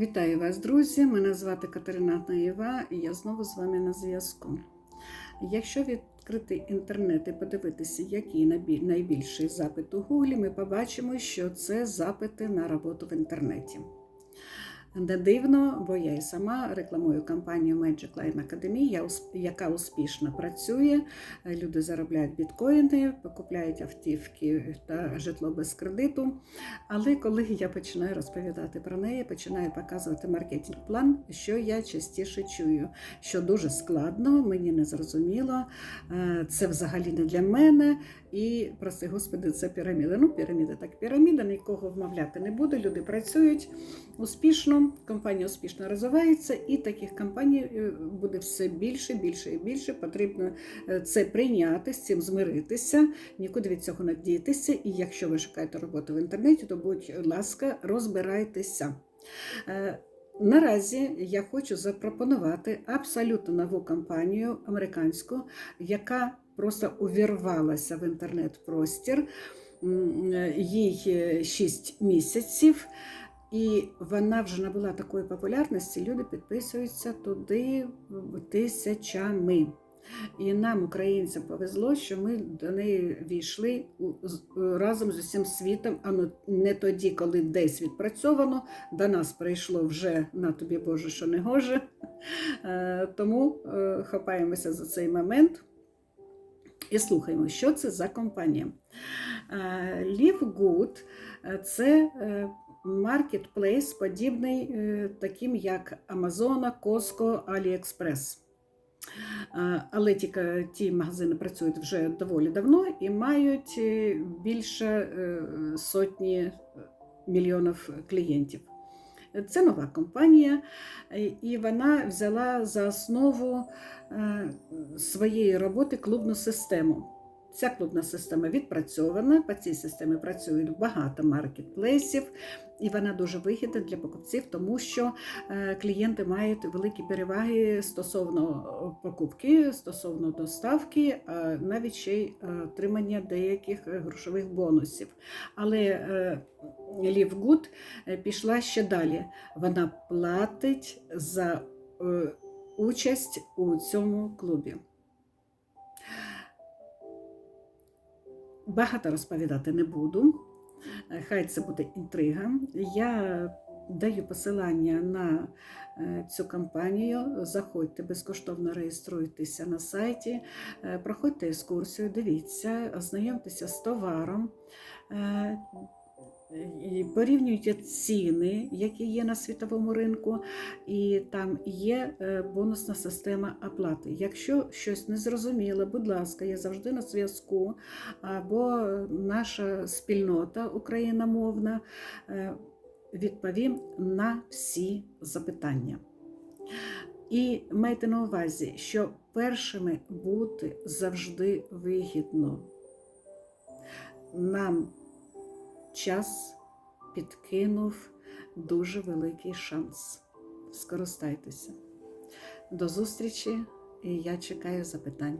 Вітаю вас, друзі! Мене звати Катерина Наєва і я знову з вами на зв'язку. Якщо відкрити інтернет і подивитися, який найбільший запит у Гуглі, ми побачимо, що це запити на роботу в інтернеті. Не дивно, бо я і сама рекламую компанію Magic Line Academy, яка успішно працює. Люди заробляють біткоїни, покупляють автівки та житло без кредиту. Але коли я починаю розповідати про неї, починаю показувати маркетинг-план, що я частіше чую, що дуже складно, мені не зрозуміло, е, це взагалі не для мене. І, прости господи, це піраміда. Ну, піраміда так піраміда, нікого вмовляти не буде. Люди працюють успішно, компанія успішно розвивається, і таких компаній е, буде все більше, більше і більше. Потрібно е, це прийняти, з цим змиритися, нікуди від цього не дітися. І якщо ви шукаєте роботу в інтернеті, то будь ласка, розбирайтеся. Е, Наразі я хочу запропонувати абсолютно нову компанію американську, яка просто увірвалася в інтернет-простір. Їй 6 місяців, і вона вже набула такої популярності. Люди підписуються туди тисячами. І нам, українцям, повезло, що ми до неї війшли разом з усім світом, а ну, не тоді, коли десь відпрацьовано. До нас прийшло вже на тобі Боже, що не гоже. Е, Тому е, хапаємося за цей момент і слухаємо, що це за компанія. Live Good – це е, маркетплейс, подібний е, таким як Amazon, Costco, AliExpress. Але тільки ті магазини працюють вже доволі давно і мають е, більше е, сотні мільйонів клієнтів. Це нова компанія, і вона взяла за основу своєї роботи клубну систему. Ця клубна система відпрацьована, по цій системі працюють багато маркетплейсів, і вона дуже вигідна для покупців, тому що е, клієнти мають великі переваги стосовно покупки, стосовно доставки, навіть ще й е, отримання деяких е, грошових бонусів. Але е, е, пішла ще далі. Вона платить за е, участь у цьому клубі. Багато розповідати не буду. Е, Хай це буде інтрига. Я даю посилання на е, цю кампанію. Заходьте, безкоштовно реєструйтеся на сайті, е, проходьте екскурсію, дивіться, ознайомтеся з товаром. Порівнюйте ціни, які є на світовому ринку, і там є е, бонусна система оплати. Якщо щось не зрозуміло, будь ласка, я завжди на зв'язку, або наша спільнота україномовна е, відповім на всі запитання. І майте на увазі, що першими бути завжди вигідно. Нам час підкинув дуже великий шанс. Скористайтеся. До зустрічі, і я чекаю запитань.